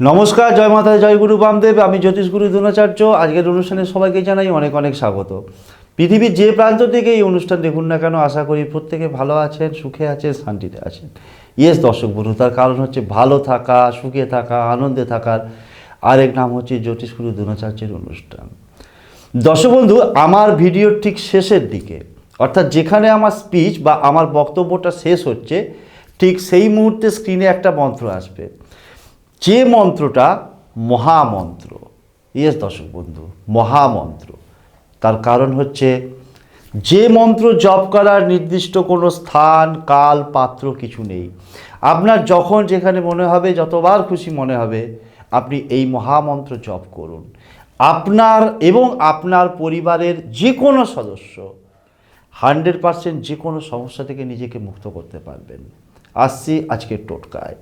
নমস্কার, জয় মাতা জয় গুরু বামদেব, আমি জ্যোতিষ গুরু দ্রোণাচার্য। আজকের অনুষ্ঠানে সবাইকে জানাই অনেক অনেক স্বাগত। পৃথিবীর যে প্রান্ত থেকে এই অনুষ্ঠান দেখুন না কেন, আশা করি প্রত্যেকে ভালো আছেন, সুখে আছেন, শান্তিতে আছেন। ইয়েস দর্শক বন্ধু, তার কারণ হচ্ছে ভালো থাকা, সুখে থাকা, আনন্দে থাকার আরেক নাম হচ্ছে জ্যোতিষ গুরু দ্রোণাচার্যের অনুষ্ঠান। দর্শক বন্ধু, আমার ভিডিওর ঠিক শেষের দিকে, অর্থাৎ যেখানে আমার স্পিচ বা আমার বক্তব্যটা শেষ হচ্ছে, ঠিক সেই মুহূর্তে স্ক্রিনে একটা মন্ত্র আসবে। যে মন্ত্রটা মহামন্ত্র। ইয়েস দর্শক বন্ধু, মহামন্ত্র। তার কারণ হচ্ছে যে মন্ত্র জপ করার নির্দিষ্ট কোনো স্থান, কাল, পাত্র কিছু নেই। আপনার যখন যেখানে মনে হবে, যতবার খুশি মনে হবে, আপনি এই মহামন্ত্র জপ করুন। আপনার এবং আপনার পরিবারের যে কোনো সদস্য হান্ড্রেড পারসেন্ট যে কোনো সমস্যা থেকে নিজেকে মুক্ত করতে পারবেন। আসছি আজকের টোটকায়।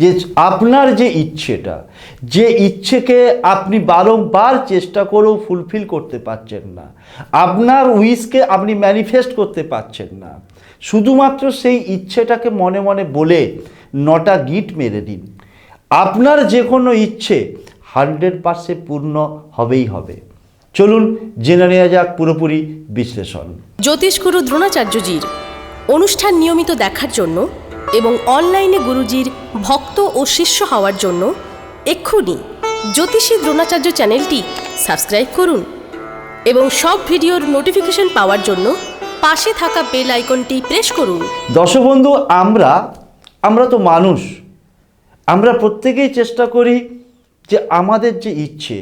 যে আপনার যে ইচ্ছেটা, যে ইচ্ছেকে আপনি বারংবার চেষ্টা করেও ফুলফিল করতে পারছেন না, আপনার উইশকে আপনি ম্যানিফেস্ট করতে পারছেন না, শুধুমাত্র সেই ইচ্ছেটাকে মনে মনে বলে নটা গিট মেরে দিন। আপনার যে কোনো ইচ্ছে হান্ড্রেড পার্সেন্ট পূর্ণ হবেই হবে। চলুন জেনে নেওয়া যাক পুরোপুরি বিশ্লেষণ। জ্যোতিষগুরু দ্রোণাচার্যজির অনুষ্ঠান নিয়মিত দেখার জন্য এবং অনলাইনে গুরুজির ভক্ত ও শিষ্য হওয়ার জন্য এক্ষুনি জ্যোতিষী দ্রোণাচার্য চ্যানেলটি সাবস্ক্রাইব করুন এবং সব ভিডিওর নোটিফিকেশন পাওয়ার জন্য পাশে থাকা বেল আইকনটি প্রেস করুন। দর্শক বন্ধু আমরা আমরা তো মানুষ। আমরা প্রত্যেকেই চেষ্টা করি যে আমাদের যে ইচ্ছে,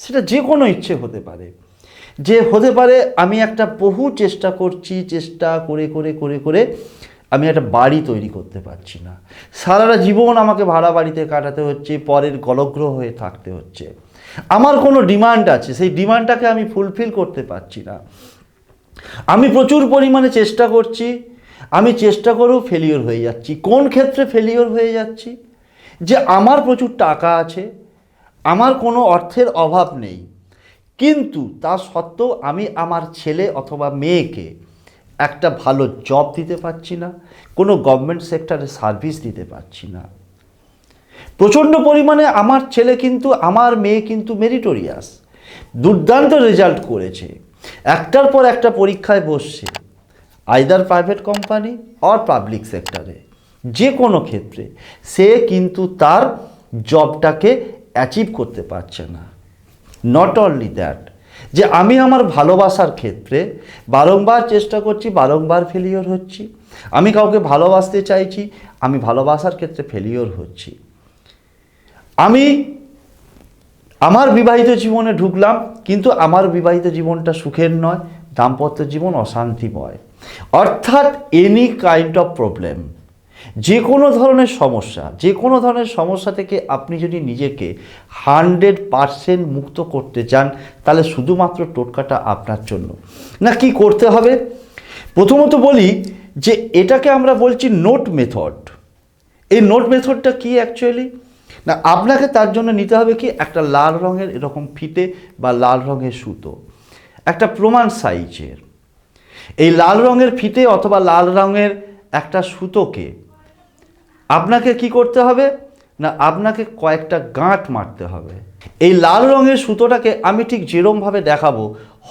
সেটা যে কোনো ইচ্ছে হতে পারে। যে হতে পারে আমি একটা বহু চেষ্টা করছি, চেষ্টা করে করে করে করে আমি একটা বাড়ি তৈরি করতে পারছি না। সারাটা জীবন আমাকে ভাড়া বাড়িতে কাটাতে হচ্ছে, পরের গলগ্রহ হয়ে থাকতে হচ্ছে। আমার কোনো ডিমান্ড আছে, সেই ডিমান্ডটাকে আমি ফুলফিল করতে পারছি না। আমি প্রচুর পরিমাণে চেষ্টা করছি, আমি চেষ্টা করেও ফেলিওর হয়ে যাচ্ছি। কোন ক্ষেত্রে ফেলিওর হয়ে যাচ্ছি? যে আমার প্রচুর টাকা আছে, আমার কোনো অর্থের অভাব নেই। কিন্তু তা সত্ত্বেও আমি আমার ছেলে অথবা মেয়েকে একটা ভালো জব দিতে পারছি না, কোনো গভর্নমেন্ট সেক্টরে সার্ভিস দিতে পারছি না। প্রচণ্ড পরিমাণে আমার ছেলে কিন্তু, আমার মেয়ে কিন্তু মেরিটোরিয়াস দুর্দান্ত রেজাল্ট করেছে। একটার পর একটা পরীক্ষায় বসছে either private company or public সেক্টরে যে কোনো ক্ষেত্রে, সে কিন্তু তার জবটাকে অ্যাচিভ করতে পারছে না। নট অনলি দ্যাট যে আমি আমার ভালোবাসার ক্ষেত্রে বারংবার চেষ্টা করছি, বারংবার ফেলিওর হচ্ছি। আমি কাউকে ভালোবাসতে চাইছি, আমি ভালোবাসার ক্ষেত্রে ফেলিওর হচ্ছি। আমি আমার বিবাহিত জীবনে ঢুকলাম, কিন্তু আমার বিবাহিত জীবনটা সুখের নয়, দাম্পত্য জীবন অশান্তিময়। অর্থাৎ এনি কাইন্ড অফ প্রবলেম যে কোনো ধরনের সমস্যা, যে কোনো ধরনের সমস্যা থেকে আপনি যদি নিজেকে হান্ড্রেড পারসেন্ট মুক্ত করতে চান, তাহলে শুধুমাত্র টোটকাটা আপনার জন্য। না, কি করতে হবে? প্রথমত বলি যে এটাকে আমরা বলছি নোট মেথড। এই নোট মেথডটা কি অ্যাকচুয়ালি না, আপনাকে তার জন্য নিতে হবে কি? একটা লাল রঙের এরকম ফিতে বা লাল রঙের সুতো। একটা প্রমাণ সাইজের এই লাল রঙের ফিতে অথবা লাল রঙের একটা সুতোকে আপনাকে কি করতে হবে? না, আপনাকে কয়েকটা গাঁট মারতে হবে। এই লাল রঙের সুতোটাকে আমি ঠিক যেরমভাবে দেখাবো,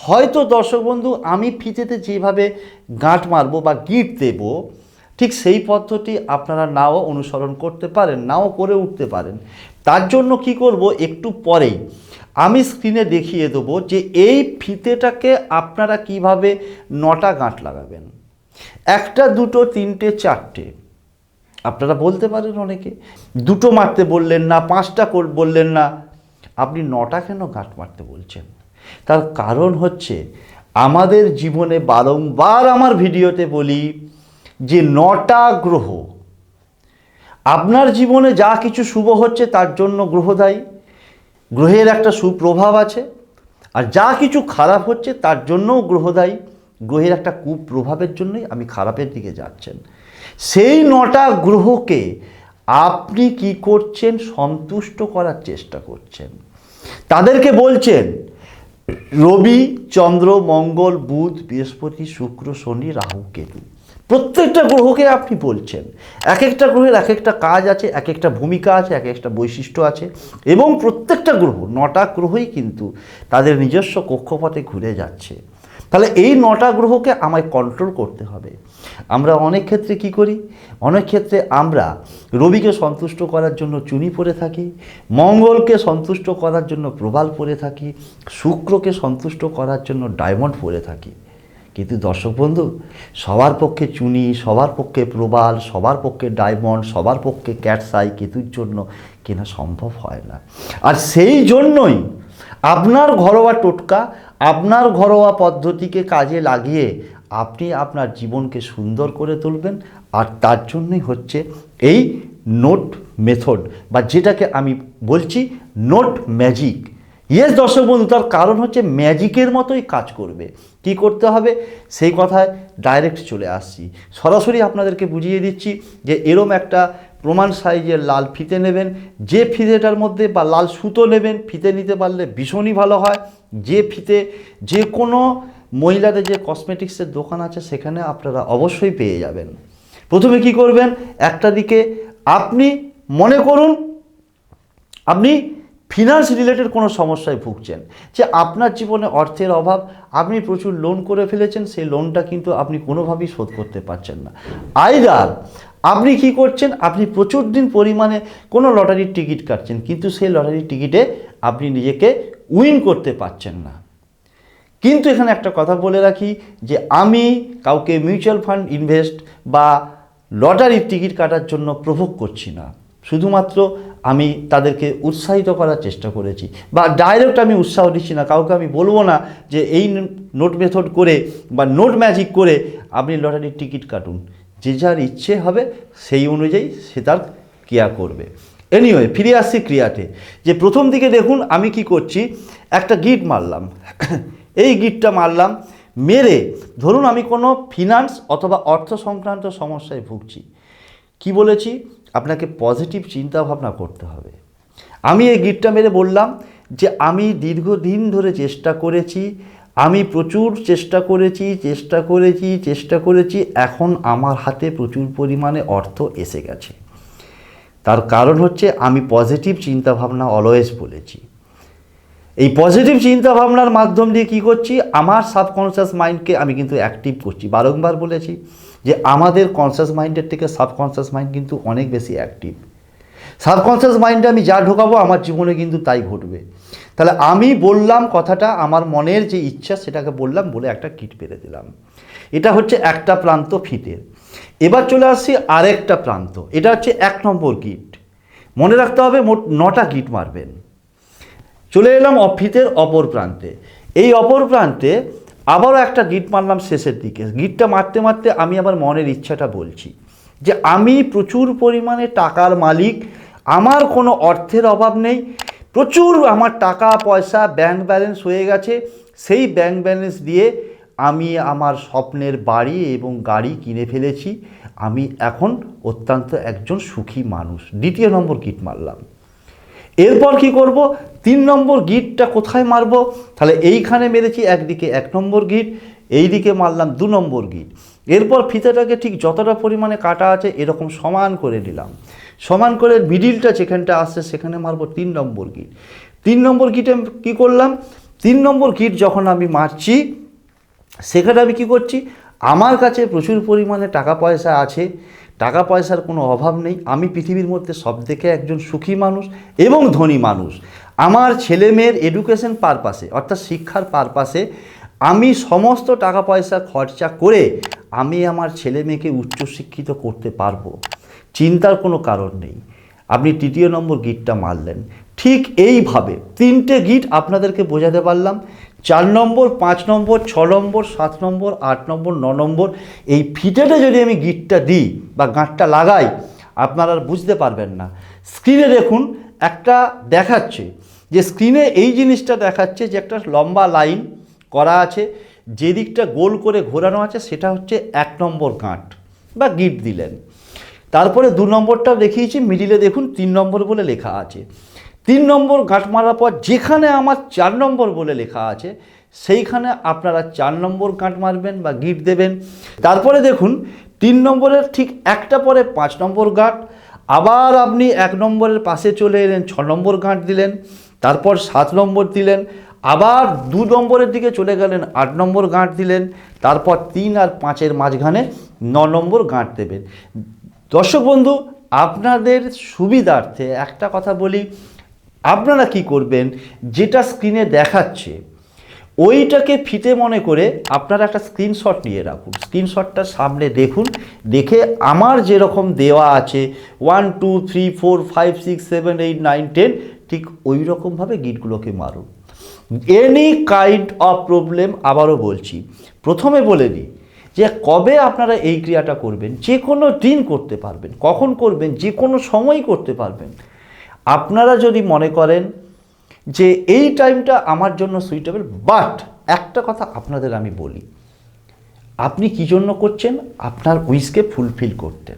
হয়তো দর্শক বন্ধু, আমি ফিতেতে যেভাবে গাঁট মারবো বা গিট দেবো, ঠিক সেই পদ্ধতি আপনারা নাও অনুসরণ করতে পারেন, নাও করে উঠতে পারেন। তার জন্য কি করব? একটু পরেই আমি স্ক্রিনে দেখিয়ে দেবো যে এই ফিতেটাকে আপনারা কীভাবে নটা গাঁট লাগাবেন। একটা, দুটো, তিনটে, চারটে। আপনারা বলতে পারেন অনেকে, দুটো মারতে বললেন না, পাঁচটা বললেন না। আপনি নটা কেন গাঁট মারতে বলছেন? তার কারণ হচ্ছে, আমাদের জীবনে বারংবার আমার ভিডিওতে বলি যে নটা গ্রহ, আপনার জীবনে যা কিছু শুভ হচ্ছে তার জন্য গ্রহ দায়ী গ্রহের একটা সুপ্রভাব আছে, আর যা কিছু খারাপ হচ্ছে তার জন্যও গ্রহ দায়ী গ্রহের একটা কুপ্রভাবের জন্যই আমি খারাপের দিকে যাচ্ছেন। সেই নটা গ্রহকে আপনি কি করছেন? সন্তুষ্ট করার চেষ্টা করছেন। তাদেরকে বলছেন, রবি, চন্দ্র, মঙ্গল, বুধ, বৃহস্পতি, শুক্র, শনি, রাহু, কেতু। প্রত্যেকটা গ্রহকে আপনি বলছেন। এক একটা গ্রহের এক একটা কাজ আছে এক একটা ভূমিকা আছে এক একটা বৈশিষ্ট্য আছে এবং প্রত্যেকটা গ্রহ, নটা গ্রহই কিন্তু তাদের নিজস্ব কক্ষপথে ঘুরে যাচ্ছে। তাহলে এই নটা গ্রহকে আমায় কন্ট্রোল করতে হবে। আমরা অনেক ক্ষেত্রে কি করি? অনেক ক্ষেত্রে আমরা রবিকে সন্তুষ্ট করার জন্য চুনি পরে থাকি, মঙ্গলকে সন্তুষ্ট করার জন্য প্রবাল পরে থাকি, শুক্রকে সন্তুষ্ট করার জন্য ডায়মন্ড পরে থাকি। কিন্তু দর্শক বন্ধু, সবার পক্ষে চুনি, সবার পক্ষে প্রবাল, সবার পক্ষে ডায়মন্ড সবার পক্ষে ক্যাটসাই কেতুর জন্য কেনা সম্ভব হয় না। আর সেই জন্যই আপনার ঘরোয়া টোটকা আপনার ঘরোয়া পদ্ধতিকে কাজে লাগিয়ে আপনি আপনার জীবনকে সুন্দর করে তুলবেন, আর তার জন্যই হচ্ছে এই নোট মেথড, বা যেটাকে আমি বলছি নোট ম্যাজিক। ইয়েস দর্শক বন্ধু, তার কারণ হচ্ছে ম্যাজিকের মতোই কাজ করবে। কি করতে হবে? সেই কথায় ডাইরেক্ট চলে আসছি। সরাসরি আপনাদেরকে বুঝিয়ে দিচ্ছি যে এরম একটা প্রমাণ সাইজের লাল ফিতে নেবেন। যে ফিতেটার মধ্যে বা লাল সুতো নেবেন, ফিতে নিতে পারলে ভীষণই ভালো হয়। যে ফিতে, যে কোনো মহিলাদের যে কসমেটিক্সের দোকান আছে, সেখানে আপনারা অবশ্যই পেয়ে যাবেন। প্রথমে কি করবেন? একটা দিকে আপনি মনে করুন, আপনি ফিনান্স রিলেটেড কোনো সমস্যায় ভুগছেন, যে আপনার জীবনে অর্থের অভাব, আপনি প্রচুর লোন করে ফেলেছেন, সেই লোনটা কিন্তু আপনি কোনোভাবেই শোধ করতে পারছেন না। আইদার আপনি কি করছেন? আপনি প্রচুর দিন পরিমাণে কোনো লটারির টিকিট কাটছেন, কিন্তু সেই লটারির টিকিটে আপনি নিজেকে উইন করতে পারছেন না। কিন্তু এখানে একটা কথা বলে রাখি যে আমি কাউকে মিউচুয়াল ফান্ড ইনভেস্ট বা লটারির টিকিট কাটার জন্য প্রভোগ করছি না। শুধুমাত্র আমি তাদেরকে উৎসাহিত করার চেষ্টা করেছি বা ডাইরেক্ট আমি উৎসাহ দিচ্ছি না। কাউকে আমি বলব না যে এই নোট মেথড করে বা নোট ম্যাজিক করে আপনি লটারির টিকিট কাটুন। যে যার ইচ্ছে হবে সেই অনুযায়ী সে তার ক্রিয়া করবে। এনিওয়ে ফিরে আসছি ক্রিয়াতে। যে প্রথম দিকে দেখুন, আমি কি করছি? একটা গিট মারলাম। এই গিটটা মারলাম, মেরে ধরুন আমি কোনো ফিনান্স অথবা অর্থ সংক্রান্ত সমস্যায় ভুগছি। কি বলেছি? আপনাকে পজিটিভ চিন্তা ভাবনা করতে হবে। আমি এই গিটটা মেরে বললাম যে আমি দীর্ঘদিন ধরে চেষ্টা করেছি আমি প্রচুর চেষ্টা করেছি চেষ্টা করেছি চেষ্টা করেছি, এখন আমার হাতে প্রচুর পরিমাণে অর্থ এসে গেছে। তার কারণ হচ্ছে আমি পজিটিভ চিন্তাভাবনা অলওয়েজ বলেছি। এই পজিটিভ চিন্তা ভাবনার মাধ্যম দিয়ে কি করছি? আমার সাবকনসিয়াস মাইন্ডকে আমি কিন্তু অ্যাক্টিভ করছি। বারংবার বলেছি যে আমাদের কনসিয়াস মাইন্ডের থেকে সাবকনসিয়াস মাইন্ড কিন্তু অনেক বেশি অ্যাক্টিভ সাবকনসিয়াস মাইন্ডে আমি যা ঢোকাবো, আমার জীবনে কিন্তু তাই ঘটবে। তাহলে আমি বললাম কথাটা, আমার মনের যে ইচ্ছা সেটাকে বললাম বলে একটা কিট পেরে দিলাম। এটা হচ্ছে একটা প্রান্ত ফিতের এবার চলে আসছি আরেকটা প্রান্ত। এটা হচ্ছে এক নম্বর গিট মনে রাখতে হবে মোট নটা গিট মারবেন। চলে এলাম অফিতের অপর প্রান্তে। এই অপর প্রান্তে আবারও একটা গিট মারলাম শেষের দিকে। গিটটা মারতে মারতে আমি আবার মনের ইচ্ছাটা বলছি যে আমি প্রচুর পরিমাণে টাকার মালিক, আমার কোনো অর্থের অভাব নেই প্রচুর আমার টাকা, পয়সা ব্যাংক ব্যালেন্স হয়ে গেছে। সেই ব্যাংক ব্যালেন্স দিয়ে আমি আমার স্বপ্নের বাড়ি এবং গাড়ি কিনে ফেলেছি। আমি এখন অত্যন্ত একজন সুখী মানুষ। দ্বিতীয় নম্বর গিট মারলাম। এরপর কি করব? তিন নম্বর গিটটা কোথায় মারবো? তাহলে এইখানে মেরেছি, একদিকে এক নম্বর গিট এই দিকে মারলাম দু নম্বর গিট। এরপর ফিতেটাকে ঠিক যতটা পরিমাণে কাটা আছে, এরকম সমান করে নিলাম। সমান করে মিডিলটা যেখানটা আসছে, সেখানে মারবো তিন নম্বর গিট তিন নম্বর গিটে কি করলাম? তিন নম্বর গিট যখন আমি মারছি, সেখানে আমি কি করছি? আমার কাছে প্রচুর পরিমাণে টাকা পয়সা আছে, টাকা পয়সার কোনো অভাব নেই। আমি পৃথিবীর মধ্যে সব থেকে একজন সুখী মানুষ এবং ধনী মানুষ। আমার ছেলে মেয়ের এডুকেশন পারপাসে অর্থাৎ শিক্ষার পারপাসে আমি সমস্ত টাকা পয়সা খরচা করে আমি আমার ছেলে মেয়েকে উচ্চশিক্ষিত করতে পারব। চিন্তার কোনো কারণ নেই। আপনি তৃতীয় নম্বর গিটটা মারলেন। ঠিক এইভাবে তিনটে গিট আপনাদেরকে বোঝাতে পারলাম। চার নম্বর, পাঁচ নম্বর, ছ নম্বর, সাত নম্বর, আট নম্বর, ন নম্বর। এই ফিটেতে যদি আমি গিটটা দিই বা গাঁটটা লাগাই, আপনারা বুঝতে পারবেন না। স্ক্রিনে দেখুন, একটা দেখাচ্ছে যে স্ক্রিনে এই জিনিসটা দেখাচ্ছে যে একটা লম্বা লাইন করা আছে। যে দিকটা গোল করে ঘোরানো আছে, সেটা হচ্ছে এক নম্বর গাঁট বা গিট দিলেন। তারপরে দু নম্বরটা দেখিয়েছি, মিডিলে দেখুন তিন নম্বর বলে লেখা আছে। তিন নম্বর গাঁট মারার পর যেখানে আমার চার নম্বর বলে লেখা আছে, সেইখানে আপনারা চার নম্বর গাঁট মারবেন বা গিট দেবেন। তারপরে দেখুন, তিন নম্বরের ঠিক একটা পরে পাঁচ নম্বর গাঁট আবার আপনি এক নম্বরের পাশে চলে এলেন, ছ নম্বর গাঁট দিলেন, তারপর সাত নম্বর দিলেন, আবার দু নম্বরের দিকে চলে গেলেন, আট নম্বর গাঁট দিলেন, তারপর তিন আর পাঁচের মাঝখানে ন নম্বর গাঁট দেবেন। দর্শক বন্ধু, আপনাদের সুবিধার্থে একটা কথা বলি। আপনারা কি করবেন? যেটা স্ক্রিনে দেখাচ্ছে, ওইটাকে ফিতে মনে করে আপনারা একটা স্ক্রিনশট নিয়ে রাখুন। স্ক্রিনশটটা সামনে দেখুন, দেখে আমার যেরকম দেওয়া আছে one two three four five six seven eight nine ten ঠিক ওই রকমভাবে গিটগুলোকে মারুন। এনি কাইন্ড অফ প্রবলেম আবারও বলছি। প্রথমে বলে দিই যে কবে আপনারা এই ক্রিয়াটা করবেন, যে কোনো দিন করতে পারবেন, কখন করবেন, যে কোনো সময় করতে পারবেন। আপনারা যদি মনে করেন যে এই টাইমটা আমার জন্য সুইটেবল বাট একটা কথা আপনাদের আমি বলি, আপনি কি জন্য করছেন? আপনার উইসকে ফুলফিল করতেন।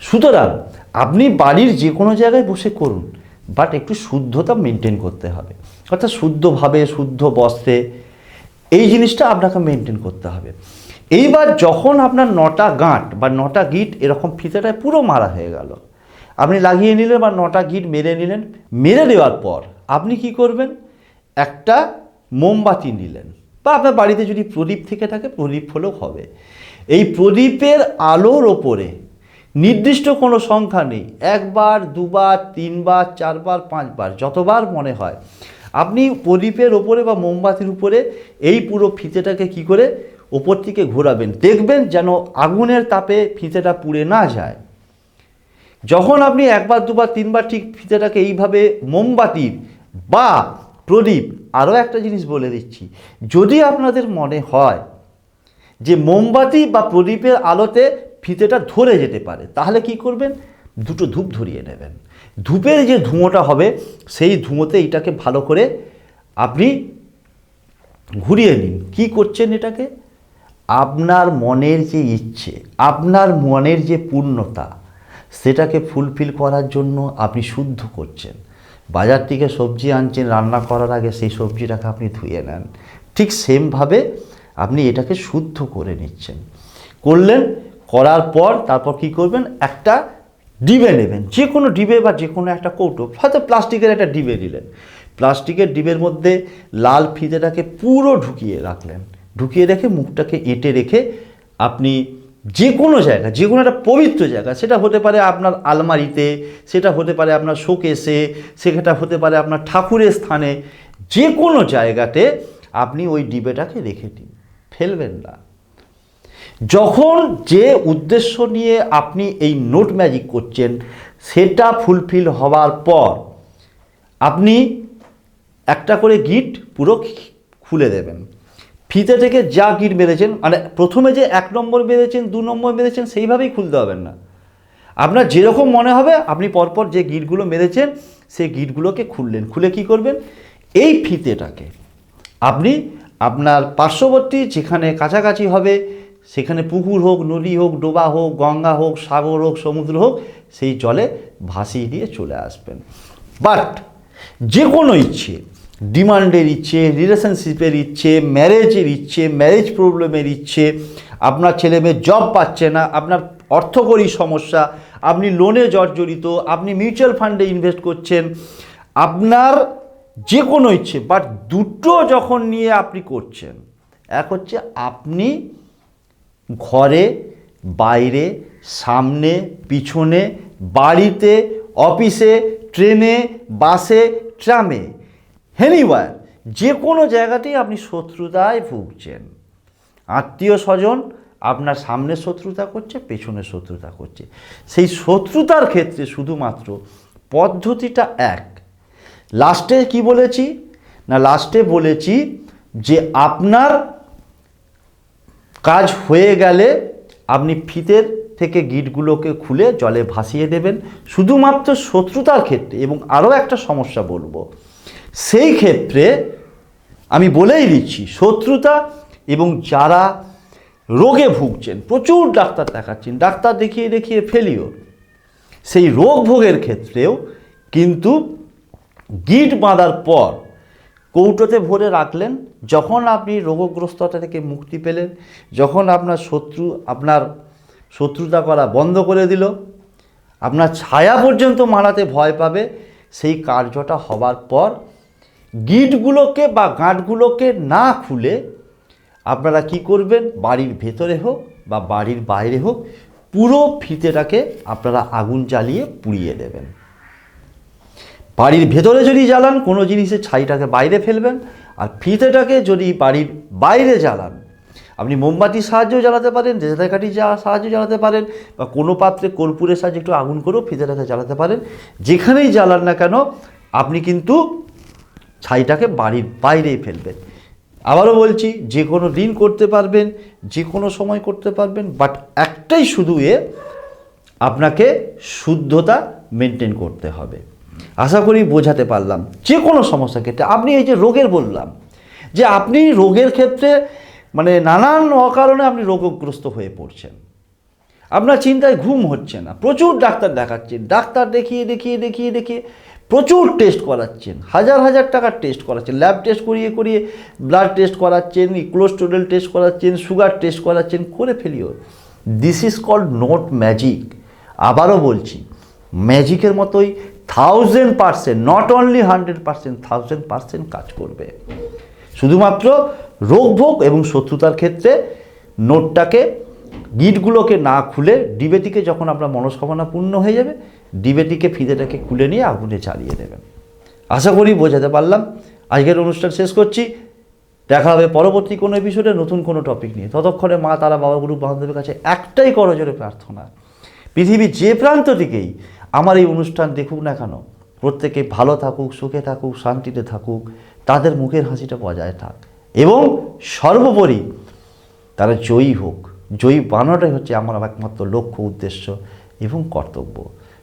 সুতরাং আপনি বাড়ির যে কোনো জায়গায় বসে করুন বাট একটু শুদ্ধতা মেনটেন করতে হবে। অর্থাৎ শুদ্ধভাবে, শুদ্ধ বস্ত্রে, এই জিনিসটা আপনাকে মেনটেন করতে হবে। এইবার যখন আপনার নটা গাঁট বা নটা গিট এরকম ফিতেটায় পুরো মারা হয়ে গেল, আপনি লাগিয়ে নিলেন বা নটা গিট মেরে নিলেন, মেরে দেওয়ার পর আপনি কি করবেন? একটা মোমবাতি নিলেন বা আপনার বাড়িতে যদি প্রদীপ থেকে থাকে, প্রদীপ হলেও হবে। এই প্রদীপের আলোর ওপরে নির্দিষ্ট কোনো সংখ্যা নেই। একবার, দুবার, তিনবার, চারবার, পাঁচবার, যতবার মনে হয়। আপনি প্রদীপের ওপরে বা মোমবাতির উপরে এই পুরো ফিতেটাকে কি করে ওপর থেকে ঘোরাবেন। দেখবেন যেন আগুনের তাপে ফিতেটা পুড়ে না যায়। যখন আপনি একবার, দুবার, তিনবার ঠিক ফিতেটাকে এইভাবে মোমবাতির বা প্রদীপ আরও একটা জিনিস বলে দিচ্ছি। যদি আপনাদের মনে হয় যে মোমবাতি বা প্রদীপের আলোতে ফিতেটা ধরে যেতে পারে, তাহলে কি করবেন? দুটো ধূপ ধরিয়ে নেবেন। ধূপের যে ধুঁয়োটা হবে, সেই ধুঁয়োতে এটাকে ভালো করে আপনি ঘুরিয়ে নিন। কি করছেন এটাকে? আপনার মনের যে ইচ্ছে, আপনার মনের যে পূর্ণতা, সেটাকে ফুলফিল করার জন্য আপনি শুদ্ধ করছেন। বাজার থেকে সবজি আনছেন, রান্না করার আগে সেই সবজিটাকে আপনি ধুয়ে নেন। ঠিক সেমভাবে আপনি এটাকে শুদ্ধ করে নিচ্ছেন। করলেন, করার পর তারপর কি করবেন? একটা ডিবে নেবেন। যে কোনো ডিবে বা যে কোনো একটা কৌটো, হয়তো প্লাস্টিকের একটা ডিবে নিলেন প্লাস্টিকের ডিবের মধ্যে লাল ফিতেটাকে পুরো ঢুকিয়ে রাখলেন। ঢুকিয়ে রেখে, মুখটাকে এঁটে রেখে আপনি যে কোনো জায়গা যে কোনো একটা পবিত্র জায়গা, সেটা হতে পারে আপনার আলমারিতে, সেটা হতে পারে আপনার শোকেসে, সেটা হতে পারে আপনার ঠাকুরের স্থানে যে কোনো জায়গাতে আপনি ওই ডিবেটাকে রেখে দিন। ফেলবেন না। যখন যে উদ্দেশ্য নিয়ে আপনি এই নোট ম্যাজিক করছেন, সেটা ফুলফিল হওয়ার পর আপনি একটা করে গিট পুরো খুলে দেবেন। ফিতে থেকে যা গিট মেরেছেন মানে প্রথমে যে এক নম্বর মেরেছেন দু নম্বর মেরেছেন সেইভাবেই খুলতে হবেন না। আপনার যেরকম মনে হবে, আপনি পরপর যে গিটগুলো মেরেছেন সেই গিটগুলোকে খুললেন। খুলে কি করবেন? এই ফিতেটাকে আপনি আপনার পার্শ্ববর্তী যেখানে কাছাকাছি হবে, সেখানে পুকুর হোক, নদী হোক, ডোবা হোক, গঙ্গা হোক, সাগর হোক, সমুদ্র হোক, সেই জলে ভাসিয়ে দিয়ে চলে আসবেন। বাট যে কোনো ইচ্ছে ডিমান্ডের ইচ্ছে, রিলেশনশিপের ইচ্ছে ম্যারেজের ইচ্ছে ম্যারেজ প্রবলেমের ইচ্ছে, আপনার ছেলে মেয়ে জব পাচ্ছে না, আপনার অর্থকরী সমস্যা, আপনি লোনে জর্জরিত, আপনি মিউচুয়াল ফান্ডে ইনভেস্ট করছেন, আপনার যে কোনো ইচ্ছে বাট দুটো যখন নিয়ে আপনি করছেন, এক হচ্ছে আপনি ঘরে, বাইরে, সামনে, পিছনে, বাড়িতে অফিসে ট্রেনে বাসে ট্রামে হেনিওয়ার যে কোনো জায়গাতেই আপনি শত্রুতায় ভুগছেন। আত্মীয় স্বজন আপনার সামনে শত্রুতা করছে, পেছনে শত্রুতা করছে। সেই শত্রুতার ক্ষেত্রে শুধুমাত্র পদ্ধতিটা এক। লাস্টে কি বলেছি? না লাস্টে বলেছি যে আপনার কাজ হয়ে গেলে আপনি ফিতের থেকে গিটগুলোকে খুলে জলে ভাসিয়ে দেবেন। শুধুমাত্র শত্রুতার ক্ষেত্রে এবং আরও একটা সমস্যা বলব। সেই ক্ষেত্রে আমি বলেই দিচ্ছি, শত্রুতা এবং যারা রোগে ভুগছেন, প্রচুর ডাক্তার দেখাচ্ছেন, ডাক্তার দেখিয়ে দেখিয়ে ফেলিও সেই রোগ ভোগের ক্ষেত্রেও কিন্তু গিট বাঁধার পর কৌটোতে ভরে রাখলেন, যখন আপনি রোগগ্রস্ততা থেকে মুক্তি পেলেন, যখন আপনার শত্রু, আপনার শত্রুতা করা বন্ধ করে দিল, আপনার ছায়া পর্যন্ত মারাতে ভয় পাবে, সেই কার্যটা হবার পর গিটগুলোকে বা গাঁটগুলোকে না খুলে আপনারা কি করবেন? বাড়ির ভেতরে হোক বা বাড়ির বাইরে হোক, পুরো ফিতেটাকে আপনারা আগুন জ্বালিয়ে পুড়িয়ে দেবেন। বাড়ির ভেতরে যদি জ্বালান, কোনো জিনিসের ছাইটাকে বাইরে ফেলবেন, আর ফিতেটাকে যদি বাড়ির বাইরে জ্বালান, আপনি মোমবাতির সাহায্যেও জ্বালাতে পারেন রেজাদার কাঠি যা সাহায্যে জ্বালাতে পারেন, বা কোনো পাত্রে কর্পূরের সাহায্যে একটু আগুন করেও ফিতেটাকে জ্বালাতে পারেন। যেখানেই জ্বালান না কেন, আপনি কিন্তু ছাইটাকে বাড়ির বাইরেই ফেলবেন আবারও বলছি, যে কোনো দিন করতে পারবেন, যে কোনো সময় করতে পারবেন বাট একটাই শুধু এ, আপনাকে শুদ্ধতা মেনটেন করতে হবে। আশা করি বোঝাতে পারলাম। যে কোনো সমস্যা ক্ষেত্রে, আপনি এই যে রোগের বললাম, যে আপনি রোগের ক্ষেত্রে মানে নানান অকারণে আপনি রোগগ্রস্ত হয়ে পড়ছেন। আপনার চিন্তায় ঘুম হচ্ছে না। প্রচুর ডাক্তার দেখাচ্ছেন। ডাক্তার দেখিয়ে দেখিয়ে দেখিয়ে দেখিয়ে প্রচুর টেস্ট করাচ্ছেন, হাজার হাজার টাকার টেস্ট করাচ্ছেন। ল্যাব টেস্ট করিয়ে করিয়ে ব্লাড টেস্ট করাচ্ছেন কোলেস্টোরেল টেস্ট করাচ্ছেন সুগার টেস্ট করাচ্ছেন, করে ফেলিও। This is called note magic আবারও বলছি ম্যাজিকের মতোই thousand percent not only hundred percent thousand percent কাজ করবে। শুধুমাত্র রোগভোগ এবং শত্রুতার ক্ষেত্রে নোটটাকে গিটগুলোকে না খুলে ডিবেটিকে যখন আপনার মনস্কামনা পূর্ণ হয়ে যাবে ডিবেটিকে ফিতেটাকে খুলে নিয়ে আগুনে চালিয়ে দেবেন। আশা করি বোঝাতে পারলাম। আজকের অনুষ্ঠান শেষ করছি। দেখা হবে পরবর্তী কোনো এপিসোডে নতুন কোনো টপিক নিয়ে। ততক্ষণে মা, তারা, বাবা, গুরু, বান্ধবের কাছে একটাই করজোরে প্রার্থনা। পৃথিবীর যে প্রান্ত থেকেই আমার এই অনুষ্ঠান দেখুক না কেন, প্রত্যেকে ভালো থাকুক, সুখে থাকুক, শান্তিতে থাকুক, তাদের মুখের হাসিটা বজায় থাক। এবং সর্বোপরি তারা জয়ী হোক। জয়ী বানানোটাই হচ্ছে আমার একমাত্র লক্ষ্য, উদ্দেশ্য এবং কর্তব্য।